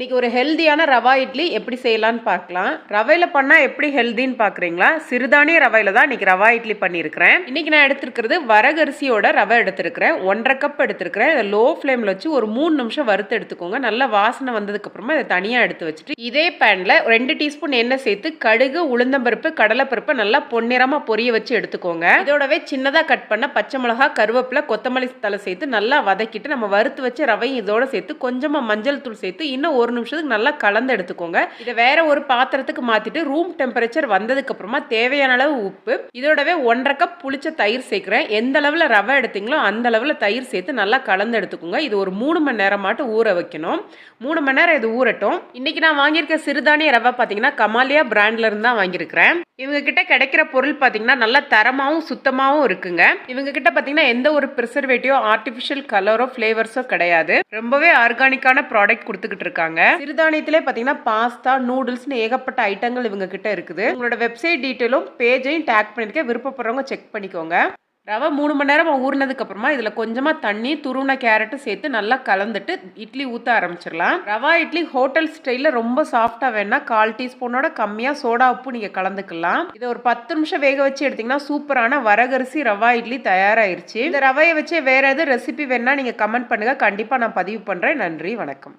இன்றைக்கி ஒரு ஹெல்தியான ரவா இட்லி எப்படி செய்யலான்னு பார்க்கலாம். ரவையில் பண்ணால் எப்படி ஹெல்தின்னு பார்க்குறீங்களா சிறுதானிய ரவையில் தான் இன்றைக்கி ரவா இட்லி பண்ணியிருக்கிறேன். இன்றைக்கி நான் எடுத்திருக்கிறது வரகரிசியோட ரவை எடுத்திருக்கிறேன். ஒன்றரை கப் எடுத்திருக்கிறேன். இதை லோ ஃப்ளேமில் வச்சு ஒரு மூணு நிமிஷம் வறுத்து எடுத்துக்கோங்க. நல்ல வாசனை வந்ததுக்கப்புறமா இதை தனியாக எடுத்து வச்சுட்டு இதே பேனில் ரெண்டு டீஸ்பூன் எண்ணெய் சேர்த்து கடுகு உளுந்தம்பருப்பு கடலைப்பருப்பை நல்லா பொன்னிறமாக பொரிய வச்சு எடுத்துக்கோங்க. இதோடவே சின்னதாக கட் பண்ண பச்சை மிளகா கருவேப்பிலை கொத்தமல்லி தலை சேர்த்து நல்லா வதக்கிட்டு நம்ம வறுத்து வச்ச ரவையும் இதோட சேர்த்து கொஞ்சமாக மஞ்சள் தூள் சேர்த்து இன்னும் ஒரு நிமிஷத்துக்கு நல்லா கலந்து எடுத்துக்கோங்க. இதை வேற ஒரு பாத்திரத்துக்கு மாத்திட்டு ரூம் டெம்பரேச்சர் வந்ததுக்கு அப்புறமா தேவையான அளவு உப்பு இதோடவே ஒன்றரை கப் புளிச்ச தயிர் சேர்க்கிறேன். எந்த அளவில் ரவை எடுத்தீங்களோ அந்த அளவில் தயிர் சேர்த்து நல்லா கலந்து எடுத்துக்கோங்க. இது ஒரு மூணு மணி நேரம் மட்டும் ஊற வைக்கணும். மூணு மணி நேரம் இது ஊறட்டும். இன்னைக்கு நான் வாங்கியிருக்க சிறுதானிய ரவை பார்த்தீங்கன்னா கமாலியா பிராண்ட்ல இருந்து தான் வாங்கியிருக்கிறேன். இவங்க கிட்ட கிடைக்கிற பொருள் பார்த்தீங்கன்னா நல்லா தரமாகவும் சுத்தமாகவும் இருக்குங்க. இவங்க கிட்ட பார்த்தீங்கன்னா எந்த ஒரு ப்ரிசர்வேட்டிவோ ஆர்டிஃபிஷியல் கலரோ ஃப்ளேவர்ஸோ கிடையாது. ரொம்பவே ஆர்கானிக்கான ப்ராடக்ட் கொடுத்துக்கிட்டு இருக்காங்க. சிறுதானியத்திலே பார்த்தீங்கன்னா பாஸ்தா நூடுல்ஸ்னு ஏகப்பட்ட ஐட்டங்கள் இவங்க கிட்ட இருக்குது. உங்களோட வெப்சைட் டீட்டெயிலும் பேஜையும் டேக் பண்ணியிருக்க விருப்பப்படுறவங்க செக் பண்ணிக்கோங்க. ரவை மூணு மணி நேரம் ஊறினதுக்கு அப்புறமா இதில் கொஞ்சமாக தண்ணி துருவின கேரட்டும் சேர்த்து நல்லா கலந்துட்டு இட்லி ஊற்ற ஆரம்பிச்சிடலாம். ரவா இட்லி ஹோட்டல் ஸ்டைலில் ரொம்ப சாஃப்டாக வேணால் கால் டீஸ்பூனோட கம்மியாக சோடா உப்பு நீங்கள் கலந்துக்கலாம். இதை ஒரு பத்து நிமிஷம் வேக வச்சு எடுத்தீங்கன்னா சூப்பரான வரகரிசி ரவா இட்லி தயாராயிருச்சு. இந்த ரவையை வச்சு வேற எது ரெசிபி வேணால் நீங்கள் கமெண்ட் பண்ணுங்கள் கண்டிப்பாக நான் பதிவு பண்ணுறேன் நன்றி வணக்கம்.